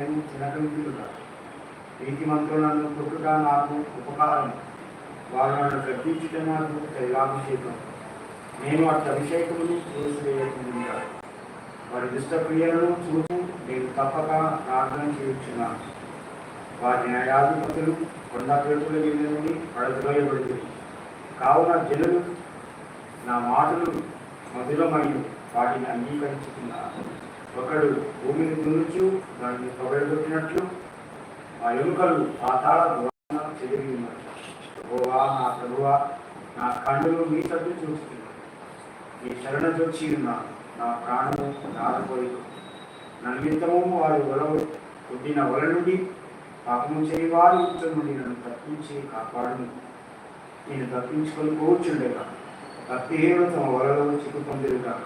నేను తినగలుగుతున్నా నీతి మంత్రులను పుట్టుట నాకు ఉపకారం. వారు గర్భించుట నాకు తైలాభిషేకం నేను అట్ట అభిషేకముని చూసివేయకుండా వారి దుష్టక్రియలను చూసి నేను తప్పక ప్రార్థన చేయుచున్నాను. వారి న్యాయాధిపతులు కొండ పేరుల మీద నుండి పడద్రోయబడింది కావున జనులు నా మాటలు మధురమైన వాటిని అంగీకరించుకున్నారు. ఒకడు భూమిని దున్నుచు దాన్ని పొగడగొట్టినట్లు ఆ ఎముకలు పాతాళ ద్వారాన చెదిరి ప్రభువా నా ప్రభువా నా కళ్ళు మీ తట్టు చూస్తున్నాను నీ శరణ చొచ్చి ఉన్నాను నా ప్రాణము నారిపోయి నా నిమిత్తము వారి వల పుట్టిన వల నుండి పాపము చేయవారి వారి నుండి నన్ను తప్పించి కాపాడను. నేను తప్పించుకొని కూర్చుండేగా భక్తిహీనులు తమ వలలో చిక్కుపొందేది కాక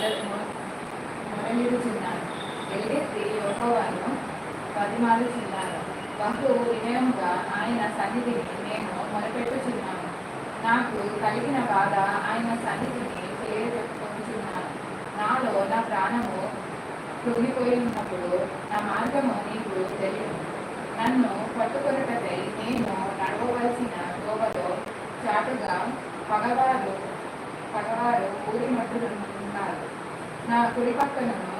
మొరలి మొర- మొ- స్త్రీ ఎలుగెత్తి యెహోవాను పదిమాలుచున్నాను బహు వినయముగా ఆయన సన్నిధిని నేను మొరపెట్టుచున్నాను నాకు కలిగిన బాధ ఆయన సన్నిధిని చేయకొచ్చున్నాను నాలో నా ప్రాణము కృంగిపోయి ఉన్నప్పుడు నా మార్గము నీకు తెలియదు. నన్ను పట్టుకొనుటకై నేను నడవవలసిన గోవలో చాటుగా పగవారు పగవారు ఊరి మట్టున్నారు నా కుడి పక్కనను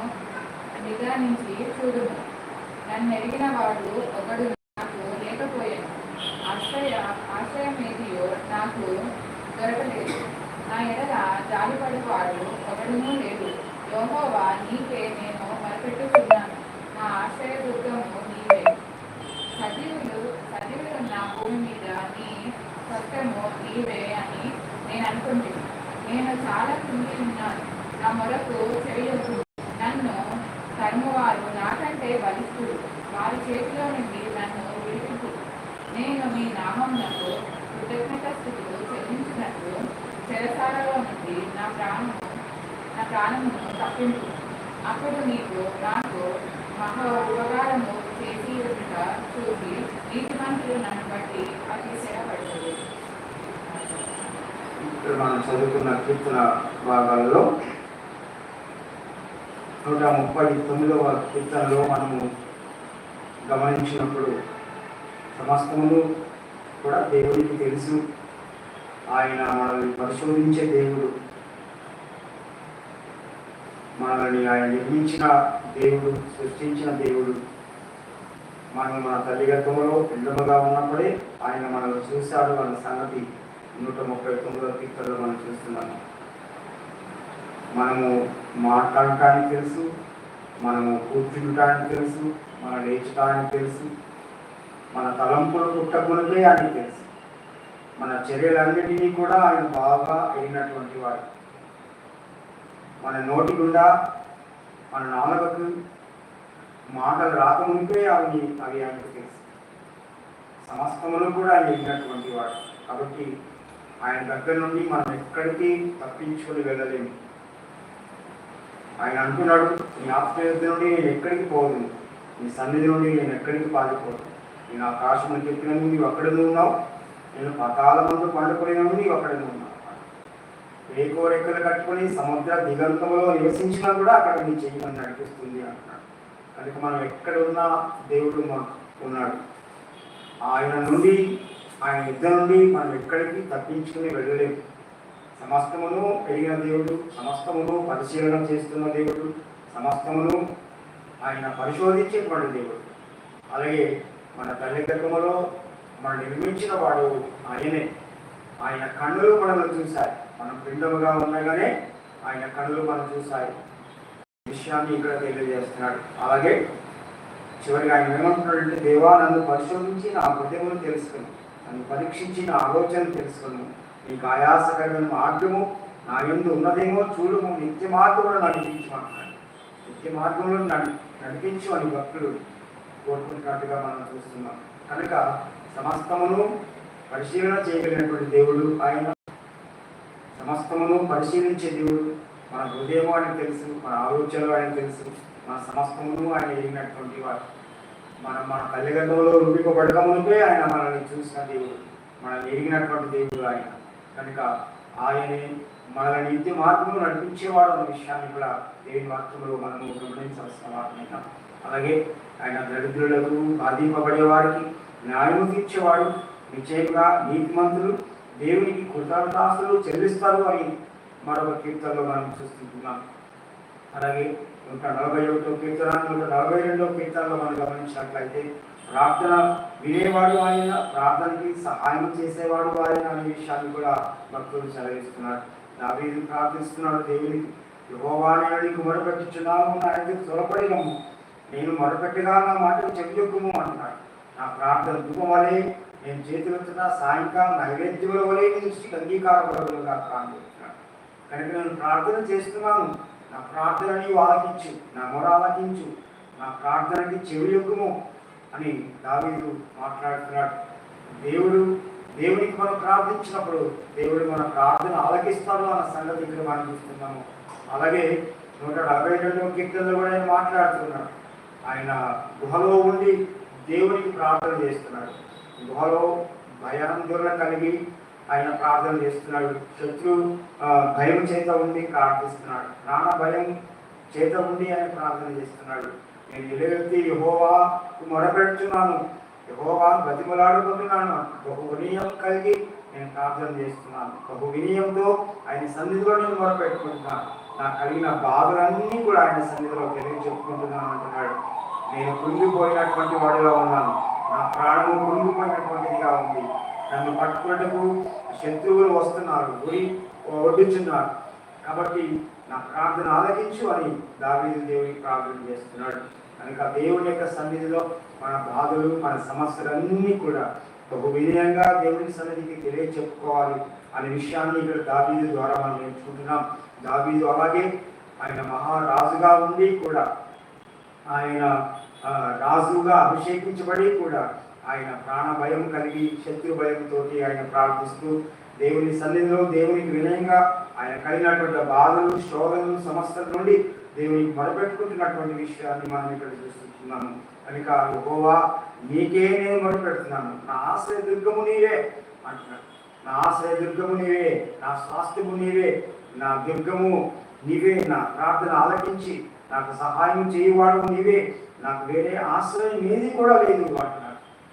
నిదానించి చూడును నన్ను ఎరిగిన వాడు ఒకడు నాకు లేకపోయాను ఆశ్రయ ఆశ్రయం ఏదియో నాకు దొరకలేదు. నా ఎడల జాలిపడేవాడు ఒకడునూ లేదు. యోహోవా నీకే నేను మరపెట్టుకున్నాను. నా ఆశ్రయ దుర్గము నీవే. సజీవులు సజీవులు నా భూమి మీద నీ సత్యము నీవే అని నేను అనుకుంటున్నాను నేను చాలా కుంగి ఉన్నాను నా మొరకు చెయ్యొద్దు. నన్ను తరుమువారు నాకంటే బలిస్తుడు వారి చేతిలో నుండి నన్ను విడిపించు. నేను మీ నామమునకు కృతజ్ఞత స్థితులు చెల్లించినట్లు చెరసాలలో నుండి నా ప్రాణము నా ప్రాణమును తప్పించు అప్పుడు నీకు నాకు మహా ఉపకారము చేసి ఉంట చూసి నీతిమంతులు నన్ను బట్టి అతిశయపడుతుంది ఇక్కడ మనం చదువుకున్న కీర్తన భాగాల్లో నూట ముప్పై తొమ్మిదవ కీర్తనలో మనము గమనించినప్పుడు సమస్తములు కూడా దేవుడికి తెలుసు. ఆయన మనల్ని పరిశోధించే దేవుడు. మనల్ని ఆయన నిర్మించిన దేవుడు సృష్టించిన దేవుడు. మనం మన తల్లి గర్భంలో పిండముగా ఉన్నప్పుడే ఆయన మనల్ని చూశాడు అన్న సంగతి నూట ముప్పై తొమ్మిదో కీర్తనలో మనం చూస్తున్నాము. మనము మాట్లాడటానికి తెలుసు మనము కూర్చుంటానికి తెలుసు మన లేచడానికి తెలుసు మన తలంపులు పుట్టకునిపే ఆయనకి తెలుసు. మన చర్యలన్నిటినీ కూడా ఆయన బాగా అయినటువంటి వాడు. మన నోటి గుండా మన నాలుగకు మాటలు రాకముందే అవి అవి ఆయనకు తెలుసు. సమస్తమును కూడా ఆయన అయినటువంటి వాడు. కాబట్టి ఆయన దగ్గర నుండి మనం ఎక్కడికి తప్పించుకుని వెళ్ళలేము. ఆయన అంటున్నాడు నీ ఆత్మీయత నుండి నేను ఎక్కడికి పోదు నీ సన్నిధి నుండి నేను ఎక్కడికి పారిపోదు నేను ఆకాశం చెప్పిన నీవు అక్కడనే ఉన్నావు. నేను పతాల ముందు పండుకునే నీవు అక్కడనే ఉన్నావు. ఏ కోరెక్కలు కట్టుకొని సముద్ర దిగంతంలో నివసించినా కూడా అక్కడ నీ చెయ్యి మనం నడిపిస్తుంది అంటున్నాడు. కనుక మనం ఎక్కడ ఉన్నా దేవుడు మాకు ఉన్నాడు. ఆయన నుండి ఆయన యుద్ధ నుండి మనం ఎక్కడికి తప్పించుకుని వెళ్ళలేము. సమస్తమును పెరిగిన దేవుడు సమస్తమును పరిశీలన చేస్తున్న దేవుడు సమస్తమును ఆయన పరిశోధించేటువంటి దేవుడు. అలాగే మన తల్లి గర్భములో మనం నిర్మించిన వాడు ఆయనే. ఆయన కన్నులు మనల్ని చూశాయి. మనం పిండముగా ఉండగానే ఆయన కన్నులు మనం చూశాయి. విషయాన్ని ఇక్కడ తెలియజేస్తున్నాడు. అలాగే చివరిగా ఆయన ఏమంటున్నాడంటే దేవా నన్ను పరిశోధించి నా హృదయమును తెలుసుకుని అని పరీక్షించి నా ఆలోచన తెలుసుకుని నీకు ఆయాసకరమైన మార్గము నా ఎందు ఉన్నదేమో చూడము. నిత్య మార్గంలో నడిపించమంటున్నాడు నిత్య మార్గంలో నడి నడిపించు అని భక్తులు కోరుకుంటున్నట్టుగా మనం చూస్తున్నాం. కనుక సమస్తమును పరిశీలన చేయగలిగినటువంటి దేవుడు ఆయన. సమస్తమును పరిశీలించే దేవుడు మన హృదయము ఆయనకు తెలుసు మన ఆలోచనలు ఆయనకు తెలుసు మన సమస్తమును ఆయన ఎరిగినటువంటి వాడు. మనం మన తల్లిదండ్రులు రూపింపబడక ముందే ఆయన మనల్ని చూసిన దేవుడు. మనల్ని ఎరిగినటువంటి దేవుడు ఆయన. కనుక ఆయనే మనల్ని నిత్య మార్గంలో నడిపించేవాడు అన్న విషయాన్ని కూడా దేవుని మార్గంలో మనము గమనించవలసిన వారమైన అలాగే ఆయన దరిద్రులకు బాధింపబడే వారికి తీర్చేవాడు నిశ్చయంగా నీతిమంతులు దేవునికి కృతజ్ఞతాస్తులు చెల్లిస్తారు అని మరొక కీర్తనలో మనం చూస్తుంటున్నాం. అలాగే నూట నలభై ఒకటో కీర్తన నూట నలభై రెండో కీర్తనలో మనం గమనించినట్లయితే ప్రార్థన వినేవాడు ఆయన ప్రార్థనకి సహాయం చేసేవాడు ఆయన అనే విషయాన్ని కూడా భక్తులు సెలవిస్తున్నారు. దావీదు ప్రార్థిస్తున్నాడు దేవుని యహోవాని నీకు మొరపెట్టుచున్నాము నా ఎందుకు త్వరపడినము నేను మొరపెట్టగా నా మాట చెవియొక్కుము అంటున్నాడు. నా ప్రార్థన ధూపం వలె నేను చేతులెత్తున సాయంకాలం నైవేద్యముల వలె నీ దృష్టికి అంగీకారపడవులుగా ప్రార్థిస్తున్నాను. కనుక నేను ప్రార్థన చేస్తున్నాను నా ప్రార్థన నీవు ఆలకించు నా మొర ఆలకించు నా ప్రార్థనకి చెవియొగ్గుము అని దావీదు మాట్లాడుతున్నాడు. దేవుడు దేవునికి మనం ప్రార్థించినప్పుడు దేవుడు మన ప్రార్థన ఆలకిస్తాడు అన్న సంగతి ఇక్కడ మనం చూస్తున్నాము. అలాగే నూట డెబ్బై రెండవ కీర్తనలో కూడా ఆయన మాట్లాడుతున్నాడు. ఆయన గుహలో ఉండి దేవునికి ప్రార్థన చేస్తున్నాడు. గుహలో భయాందోళన కలిగి ఆయన ప్రార్థన చేస్తున్నాడు. శత్రు భయం చేత ఉండి ప్రార్థిస్తున్నాడు. ప్రాణ భయం చేత ఉండి ఆయన ప్రార్థన చేస్తున్నాడు. నేను నిలబెత్తి యహోవా మొరపెడుతున్నాను యహోవా బతిమలాడుకుంటున్నాను బహు వినయం కలిగి నేను ప్రార్థన చేస్తున్నాను. బహు వినయంతో ఆయన సన్నిధిలో నేను మొరపెట్టుకుంటున్నాను. నాకు కలిగిన బాధలన్నీ కూడా ఆయన సన్నిధిలో తెలియ చెప్పుకుంటున్నాను అంటున్నాడు. నేను కృంగిపోయినటువంటి వాడిలో ఉన్నాను. నా ప్రాణము కృంగిపోయినటువంటిదిగా ఉంది. నన్ను పట్టుకున్నట్టుకు శత్రువులు వస్తున్నారు పోయి ఒడ్డుచున్నారు. కాబట్టి నా ప్రార్థన ఆలకించు అని దావీదు దేవుడికి ప్రార్థన చేస్తున్నాడు. కనుక దేవుని యొక్క సన్నిధిలో మన బాధలు మన సమస్యలన్నీ కూడా బహు వినయంగా దేవుని సన్నిధికి తెలియ చెప్పుకోవాలి అనే విషయాన్ని ఇక్కడ దావీదు ద్వారా మనం నేర్చుకుంటున్నాం. దావీదు అలాగే ఆయన మహారాజుగా ఉండి కూడా ఆయన ఆ, రాజుగా అభిషేకించబడి కూడా ఆయన ప్రాణ భయం కలిగి శత్రు భయంతో ఆయన ప్రార్థిస్తూ దేవుని సన్నిధిలో దేవునికి వినయంగా ఆయన కలిగినటువంటి బాధలు శోధనలు సమస్యల నుండి దేవునికి మొరపెట్టుకుంటున్నటువంటి విషయాన్ని మనం ఇక్కడ చూస్తున్నాము. కనుక గోవా నీకే నేను మొరపెడుతున్నాను. నా ఆశ్రయ దుర్గము నీవే అంటున్నాడు. నా ఆశ్రయ దుర్గము నీవే నా స్వాస్థ్యము నీవే నా దుర్గము నీవే. నా ప్రార్థన ఆలకించి నాకు సహాయం చేయవాడు నీవే. నాకు వేరే ఆశ్రయం ఏది కూడా లేదు అంటున్నాడు.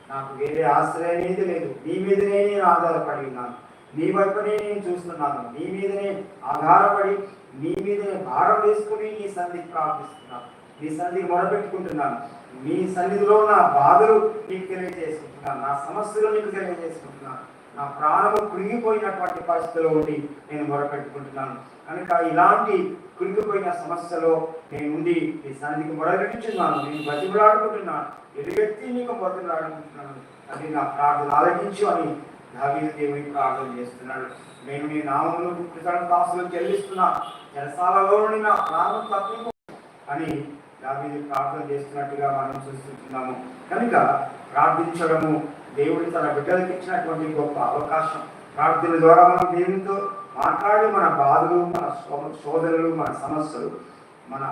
నాకు వేరే ఆశ్రయం ఏది లేదు. నీ మీదనే నేను ఆధారపడి ఉన్నాను. నీ వైపునే నేను చూస్తున్నాను. నీ మీదనే ఆధారపడి నీ మీదనే భారం వేసుకుని నీ సన్నిధికి ప్రార్థిస్తున్నాను. నీ సన్నిధికి మొరపెట్టుకుంటున్నాను. నీ సన్నిధిలో నా బాధలు నీకు తెలియజేసుకుంటున్నాను. నా సమస్యలు నీకు తెలియజేసుకుంటున్నాను. నా ప్రాణము కృంగిపోయినటువంటి పరిస్థితిలో ఉండి నేను మొరపెట్టుకుంటున్నాను. కనుక ఇలాంటి కృంగిపోయిన సమస్యలో నేను ఉండి నీ సన్నిధికి మొరపెట్టుచున్నాను. నేను బతిమలాడుకుంటున్నాను. ఎలుగెత్తి నీకు మొరలాడుకుంటున్నాను అది నా ప్రార్థన ఆలకించు అని దావీదు దేవుని ప్రార్థన చేస్తున్నాడు. నేను నీ నామమును కృతజ్ఞతాసులు చెల్లిస్తున్నా. చెరసాలలో నుండి నా ప్రాణం తప్పింపు అని దావీదు ప్రార్థన చేస్తున్నట్టుగా మనం చూస్తున్నాము కనుక ప్రార్థించడము దేవుడు తన బిడ్డలకు ఇచ్చినటువంటి గొప్ప అవకాశం. ప్రార్థన ద్వారా మనం దేవునితో మాట్లాడి మన బాధలు మన సోదరులు మన సమస్యలు మన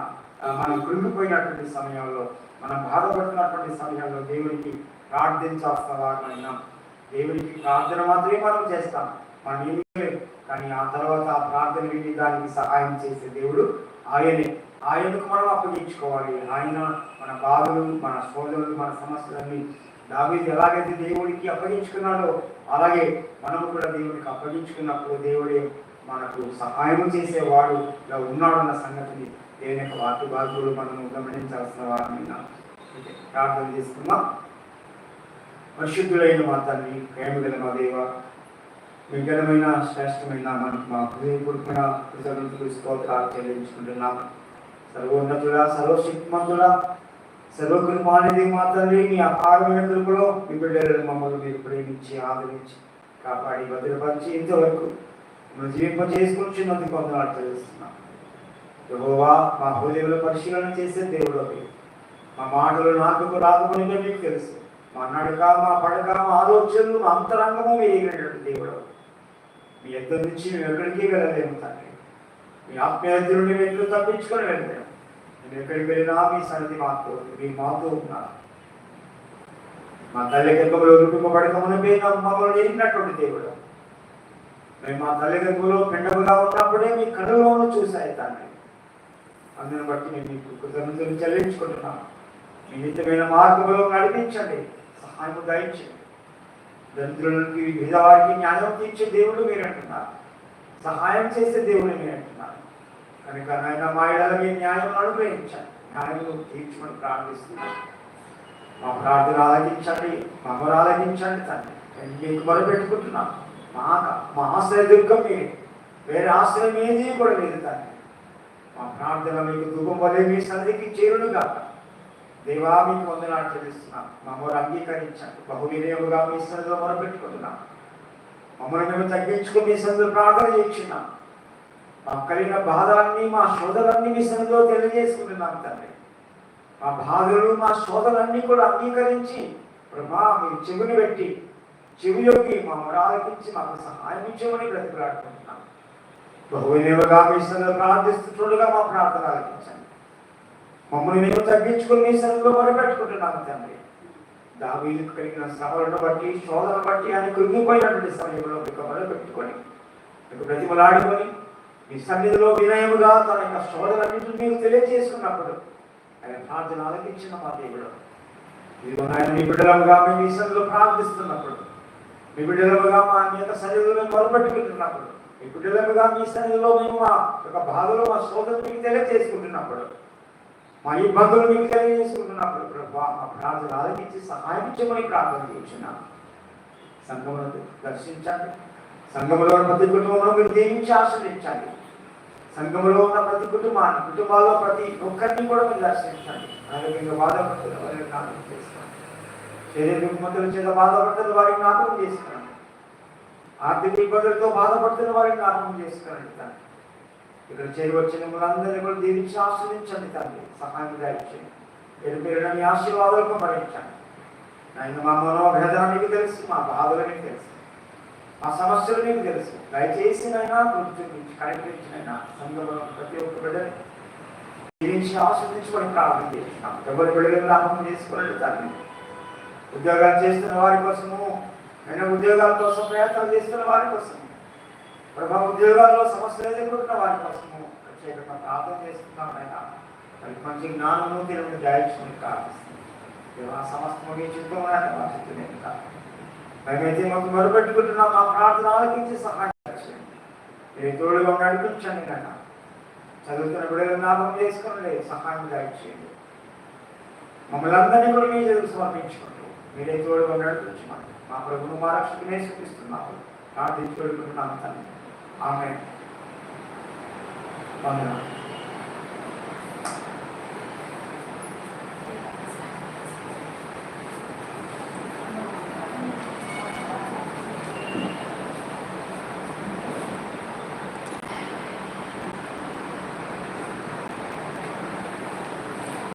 మనం కృంగిపోయినటువంటి సమయంలో మనం బాధపడుతున్నటువంటి సమయంలో దేవునికి ప్రార్థించాల్సిన వారమైనాం దేవునికి ప్రార్థన మాత్రమే మనం చేస్తాం. మనం ఏమి కానీ ఆ తర్వాత ఆ ప్రార్థన విని దానికి సహాయం చేసే దేవుడు ఆయనే. ఆయనకు మనం అప్పగించుకోవాలి. ఆయన మన బాధలు మన సోదరులు మన సమస్యలన్నీ దావీదు ఎలాగైతే దేవుడికి అప్పగించుకున్నాడో అలాగే మనం కూడా దేవుడికి అప్పగించుకున్నప్పుడు దేవుడే మనకు సహాయం చేసేవాడు ఇలా ఉన్నాడన్న సంగతిని దేవుని యొక్క వాక్య బాధ్యులు మనం గమనించాల్సిన వారిని ప్రార్థన చేసుకున్నాం పరిశుద్ధులైన మా తల్లి ప్రేమగల మా దేవ మీ ఘనమైన శ్రేష్టమైన మనకు మా హృదయపూర్వకమైన కృతజ్ఞతలు స్తోత్రాలు చెల్లించుకుంటున్నాం సర్వోన్నతుడా సర్వశక్తిమంతుడా సర్వకృపానిధి మా తండ్రి మీ అపారమైన కృపలో మీ బిడ్డలను మమ్మల్ని మీరు ప్రేమించి ఆదరించి కాపాడి భద్రపరిచి ఇంతవరకు మేము జీవింప చేసుకుంటున్నది కొందరు తెలుస్తున్నాం యెహోవా మా హృదయంలో పరిశీలన చేసే దేవుడు మా మాటలు నాకు రాకపోయినా మీకు తెలుసు. మా నడక మా పడక మా ఆలోచనలు మా అంతరంగము మీరు దేవుడు మీ ఇద్దరి నుంచి మేము ఎక్కడికి వెళ్ళలేము తండ్రి. మీ ఆత్మీయతలు మేము ఎట్లు తప్పించుకొని వెళ్తాం ఎక్కడికి వెళ్ళినా మీ సన్నిధి మాతో మీ మాతో ఉన్నారు మా తల్లి గర్భంలో రూపింపబడకమునపై మమ్మల్ని ఎరిగినటువంటి దేవుడు. మేము మా తల్లి గర్భంలో పెండవుగా ఉన్నప్పుడే మీ కనులను చూశాయి తండ్రి. అందుని బట్టి మేము మీకు కృతజ్ఞతలు చెల్లించుకుంటున్నాం మీ నిత్యమైన మార్గంలో నడిపించండి సహాయం దయించండి దరిద్రులకి విధవారికి న్యాయం తీర్చే దేవుడు మీరు అంటున్నారు సహాయం చేసే దేవుడు మీరు అంటున్నారు కనుక నాయన మా ఇళ్ళ మీ న్యాయం అనుగ్రహించండి న్యాయం తీర్చమని ప్రార్థిస్తున్నాం మా ప్రార్థన ఆలకించండి మా మొర ఆలకించండి తండ్రి. నేను మీకు మొరపెట్టుకుంటున్నాం. మా మా ఆశ్రయ దుర్గం మీరే వేరే ఆశ్రయం ఏది కూడా లేదు తండ్రి. మా ప్రార్థన మీకు దుఃఖం వలె మీ సన్నిధికి చేరును కాక దేవా మీకు వందనాలు చెల్లిస్తున్నాం. మా మొర అంగీకరించండి. బహు వినియోగంగా మీ సన్నిధిలో మొరపెట్టుకుంటున్నాం. మమ్మల్ని మేము తగ్గించుకుని మీ సన్నిధిలో ప్రార్థన చేస్తున్నాం. మాకు కలిగిన బాధలన్నీ మా శోధలన్నీ మీ సన్నిధిలో తెలియజేసుకుంటున్నాం తండ్రి. మా బాధలు మా శోధలన్నీ కూడా అంగీకరించి ప్రభా మీరు చెవిని పెట్టి చెవి యొక్క మా మొరాలకించి మాకు సహాయం ఇచ్చేమని బ్రతికలాడుకుంటున్నాం బహుదేవగా మీ సన్నిధిలో ప్రార్థిస్తుండగా మా ప్రార్థన ఆలకించండి. మమ్మల్ని మేము తగ్గించుకుని మీ సన్నిధిలో మొరపెట్టుకుంటున్నాము తండ్రి. దావీలకు కలిగిన శ్రమలను బట్టి శోధన బట్టి ఆయన కృంగిపోయినటువంటి సమయంలో మీకు మొరపెట్టుకొని మీకు బ్రతిమలాడుకొని మీ సన్నిధిలో వినయముగా తన యొక్క శోధనన్నింటిని మీరు తెలియజేసుకున్నప్పుడు ఆయన ప్రార్థన ఆలకించిన మా దేవుడు ఇదిగో నాయన మీ బిడ్డలముగా మేము ఈ సన్నిధిలో ప్రార్థిస్తున్నప్పుడు మీ బిడ్డలముగా మా మీ యొక్క సన్నిధిలో మేము మొరపెట్టుకుంటున్నప్పుడు మీ బిడ్డలముగా మీ సన్నిధిలో మేము మా యొక్క బాధలో మా శోధన మీకు తెలియజేసుకుంటున్నప్పుడు మా ఇబ్బందులు మీకు తెలియజేసుకుంటున్నప్పుడు ప్రభా మా ప్రార్థన ఆలకించి సహాయం చేయమని ప్రార్థన చేస్తున్నాను సంఘములను దర్శించండి. సంఘములో ఉన్న ప్రతి కుటుంబంలో మీరు దీవించి ఆశ్రయించండి? సంఘములో ఉన్న ప్రతి కుటుంబాన్ని కుటుంబాల్లో ప్రతి ఒక్కరిని కూడా మీరు దర్శించండి ఆరోగ్యంగా బాధపడుతున్న వారిని జ్ఞాపకం చేసుకోండి. శరీర రుగ్మతుల చేత బాధపడుతున్న వారిని జ్ఞాపకం చేసుకోండి. ఆర్థిక ఇబ్బందులతో బాధపడుతున్న వారిని జ్ఞాపకం చేసుకోండి తండ్రి. ఇక్కడ చేరి వచ్చిన వాళ్ళందరినీ కూడా దీవించి ఆశ్రయించండి తండ్రి. సహాయం దాయించండి పేరు పేరున మీ ఆశీర్వాదాలకు భరించండి ఆయన మా మనోభేదన మీకు తెలుసు మా బాధలు మీకు తెలుసు. ఆ సమస్యలు మీకు తెలుసు. దయచేసి నైనా కృప కరెక్ట్ కనిపించినైనా సంఘంలో ప్రతి ఒక్క బిడ్డని గురించి ఆస్వాదించుకొని ప్రారంభం చేస్తున్నాం. ఎవరి బిడ్డలు లాభం చేసుకోలేదు తండ్రి ఉద్యోగాలు చేస్తున్న వారి కోసము అయినా ఉద్యోగాల కోసం ప్రయత్నాలు చేస్తున్న వారి కోసం ప్రభా ఉద్యోగాల్లో సమస్యలు ఎదుర్కొంటున్న వారి కోసము ప్రత్యేకంగా ప్రార్థన చేస్తున్నాం ఆయన మంచి జ్ఞానము దేవుని దయచుకుని ప్రార్థిస్తున్నాం. సమస్త ముగించుకోవాలని మీ చిత్తం కాదు మేమైతే మాకు మొరపెట్టుకుంటున్నాం మా ప్రార్థన ఆలకించి సహాయం ఏ మీరు తోడుగా నడిపించండి నాన్న చదువుతున్న బిడ్డలు జ్ఞాపకం చేసుకోండి సహాయం దయచేయండి. మమ్మల్ని అందరినీ కూడా మీ చదువు సమర్పించుకోండి. మీరే తోడుగా నడిపించమని మా ప్రభును మా రక్షకునే చూపిస్తున్నాము ప్రార్థించుకుంటున్నాం తండ్రి. ఆమె వందనాలు.